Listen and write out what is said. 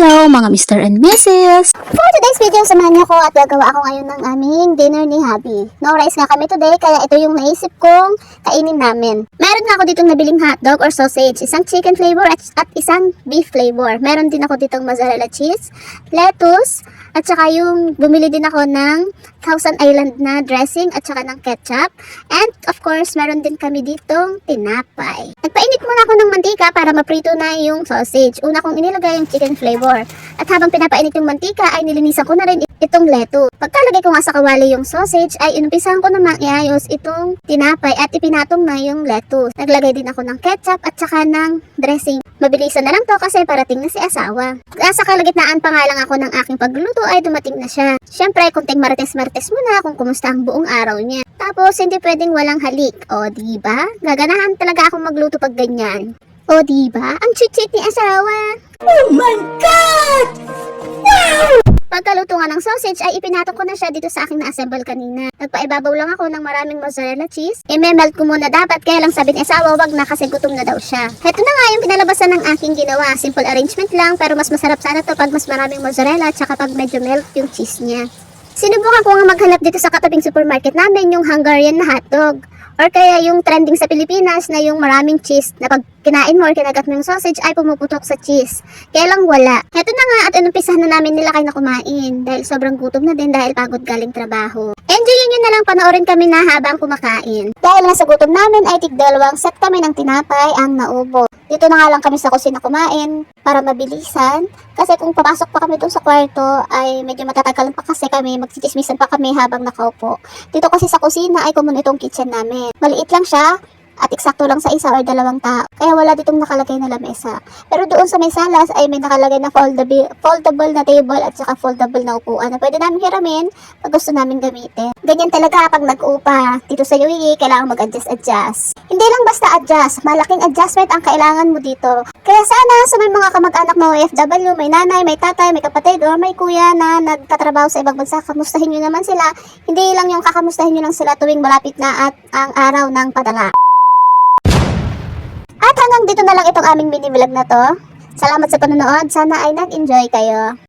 Hello mga Mr. and Mrs. Video, samahan niyo ko at gagawa ako ngayon ng aming dinner ni Habi. No rice nga kami today, kaya ito yung naisip kong kainin namin. Meron nga ako ditong nabiling hotdog or sausage, isang chicken flavor at, at isang beef flavor. Meron din ako ditong mozzarella cheese, lettuce, at saka yung bumili din ako ng Thousand Island na dressing at saka ng ketchup. And of course, meron din kami ditong tinapay. Nagpainit muna ako ng mantika para maprito na yung sausage. Una kong inilagay yung chicken flavor. At habang pinapainit yung mantika ay nilinisan ko na rin itong lettuce. Pagkalagay ko nga sa kawali yung sausage ay inumpisahan ko namang iayos itong tinapay at ipinatong na yung lettuce. Naglagay din ako ng ketchup at saka ng dressing. Mabilisan na lang to kasi parating na si asawa. Nasa kalagitnaan pa nga lang ako ng aking pagluluto ay dumating na siya. Siyempre, kunting marites-marites muna kung kumusta ang buong araw niya. Tapos, hindi pwedeng walang halik. O, di ba? Gaganahan talaga akong magluto pag ganyan. O, di ba? Ang chit-chit ni asawa. Pagkaluto nga ng sausage ay ipinatong ko na siya dito sa aking na-assemble kanina. Nagpaibabaw lang ako ng maraming mozzarella cheese. I-melt ko muna dapat kaya lang sabi ni asawa wag na kasi gutom na daw siya. Heto na nga yung pinalabasan ng aking ginawa. Simple arrangement lang pero mas masarap sana to pag mas maraming mozzarella at saka pag medyo melt yung cheese niya. Sinubukan ko nga maghanap dito sa katabing supermarket namin yung Hungarian na hotdog. Or kaya yung trending sa Pilipinas na yung maraming cheese na pag kinain mo or kinagat mo yung sausage ay pumuputok sa cheese. Kaya lang wala. Heto na nga at inumpisahan na namin nila kayo na kumain dahil sobrang gutom na din dahil pagod galing trabaho. Enjoyin nyo na lang panoorin kami na habang kumakain. Dahil nasa gutom namin ay tig dalawang set kami ng tinapay ang naubo. Dito na nga lang kami sa kusina kumain para mabilisan. Kasi kung papasok pa kami dun sa kwarto ay medyo matatagalan pa kasi kami, magsitismisan pa kami habang nakaupo. Dito kasi sa kusina ay common itong kitchen namin. Maliit lang siya at eksakto lang sa isa or dalawang tao. Kaya wala ditong nakalagay na lamesa. Pero doon sa may salas ay may nakalagay na foldable, foldable na table at saka foldable na upuan na pwede namin hiramin pag gusto namin gamitin. Ganyan talaga pag nag-upa. Dito sa UAE, kailangan mag-adjust-adjust. Hindi lang basta adjust, malaking adjustment ang kailangan mo dito. Kaya sana sa may mga kamag-anak na OFW, may nanay, may tatay, may kapatid, or may kuya na nagtatrabaho sa ibang bansa, kamustahin nyo naman sila. Hindi lang yung kakamustahin nyo lang sila tuwing malapit na at ang araw ng padala. At hanggang dito na lang itong aming mini vlog na to. Salamat sa panonood. Sana ay nag-enjoy kayo.